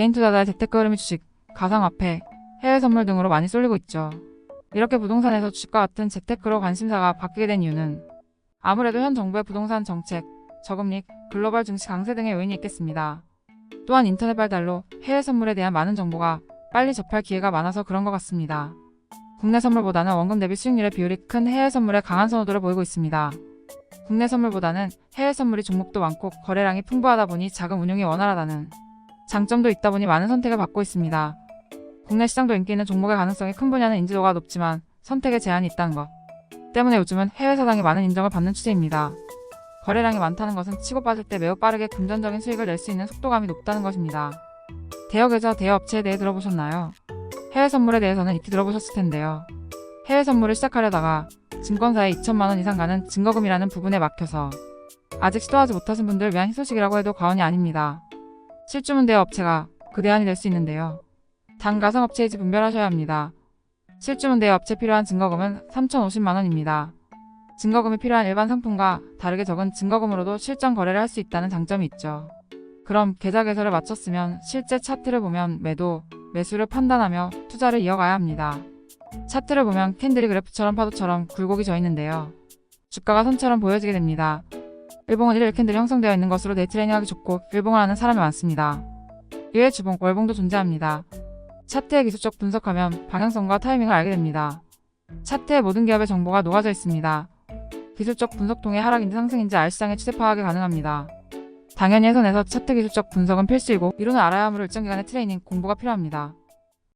개인 투자자의 재테크 흐름이 주식, 가상화폐, 해외 선물 등으로 많이 쏠리고 있죠. 이렇게 부동산에서 주식과 같은 재테크로 관심사가 바뀌게 된 이유는 아무래도 현 정부의 부동산 정책, 저금리, 글로벌 증시 강세 등의 요인이 있겠습니다. 또한 인터넷 발달로 해외 선물에 대한 많은 정보가 빨리 접할 기회가 많아서 그런 것 같습니다. 국내 선물보다는 원금 대비 수익률의 비율이 큰 해외 선물에 강한 선호도를 보이고 있습니다. 국내 선물보다는 해외 선물이 종목도 많고 거래량이 풍부하다 보니 자금 운용이 원활하다는 장점도 있다 보니 많은 선택을 받고 있습니다. 국내 시장도 인기 있는 종목의 가능성이 큰 분야는 인지도가 높지만 선택에 제한이 있다는 것 때문에 요즘은 해외 사장이 많은 인정을 받는 추세입니다. 거래량이 많다는 것은 치고 빠질 때 매우 빠르게 금전적인 수익을 낼 수 있는 속도감이 높다는 것입니다. 대여 계좌, 대여 업체에 대해 들어보셨나요? 해외 선물에 대해서는 익히 들어보셨을 텐데요. 해외 선물을 시작하려다가 증권사에 2천만 원 이상 가는 증거금이라는 부분에 막혀서 아직 시도하지 못하신 분들 위한 희소식이라고 해도 과언이 아닙니다. 실주문 대여 업체가 그 대안이 될 수 있는데요. 단 가상업체인지 분별하셔야 합니다. 실주문 대여 업체 필요한 증거금은 3,050만 원입니다. 증거금이 필요한 일반 상품과 다르게 적은 증거금으로도 실전 거래를 할 수 있다는 장점이 있죠. 그럼 계좌 개설을 마쳤으면 실제 차트를 보면 매도, 매수를 판단하며 투자를 이어가야 합니다. 차트를 보면 캔들이 그래프처럼 파도처럼 굴곡이 져 있는데요. 주가가 선처럼 보여지게 됩니다. 일봉은 1일 캔들이 형성되어 있는 것으로 데이트레이닝 하기 좋고 일봉을 아는 사람이 많습니다. 이외 주봉, 월봉도 존재합니다. 차트의 기술적 분석하면 방향성과 타이밍을 알게 됩니다. 차트의 모든 기업의 정보가 녹아져 있습니다. 기술적 분석 통해 하락인지 상승인지 알 시장의 추세 파악이 가능합니다. 당연히 해선에서 차트 기술적 분석은 필수이고 이론을 알아야 하므로 일정 기간의 트레이닝, 공부가 필요합니다.